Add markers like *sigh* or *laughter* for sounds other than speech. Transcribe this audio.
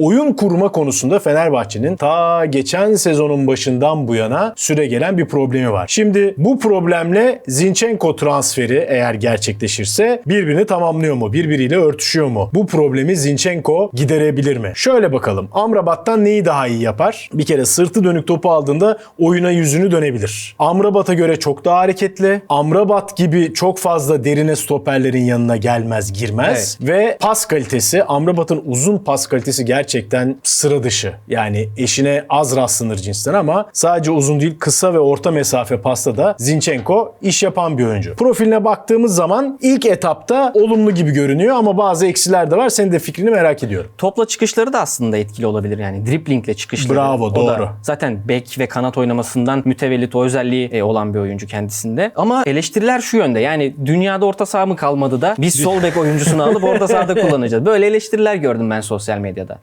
Oyun kurma konusunda Fenerbahçe'nin ta geçen sezonun başından bu yana süre gelen bir problemi var. Şimdi bu problemle Zinchenko transferi eğer gerçekleşirse birbirini tamamlıyor mu? Birbiriyle örtüşüyor mu? Bu problemi Zinchenko giderebilir mi? Şöyle bakalım. Amrabat'tan neyi daha iyi yapar? Bir kere sırtı dönük topu aldığında oyuna yüzünü dönebilir. Amrabat'a göre çok daha hareketli. Amrabat gibi çok fazla derine stoperlerin yanına gelmez, girmez. Ve pas kalitesi, Amrabat'ın uzun pas kalitesi gerçekten sıra dışı. Yani eşine az rastlanır cinsten ama sadece uzun değil kısa ve orta mesafe pasta da Zinchenko iş yapan bir oyuncu. Profiline baktığımız zaman ilk etapta olumlu gibi görünüyor ama bazı eksiler de var. Senin de fikrini merak ediyorum. Topla çıkışları da aslında etkili olabilir yani. Driplingle çıkışları. Bravo, doğru. zaten bek ve kanat oynamasından mütevellit o özelliği e, olan bir oyuncu kendisinde. Ama eleştiriler şu yönde. Yani dünyada orta saha mı kalmadı da biz sol bek oyuncusunu alıp orta sahada *laughs* kullanacağız. Böyle eleştiriler gördüm ben sosyal medyada.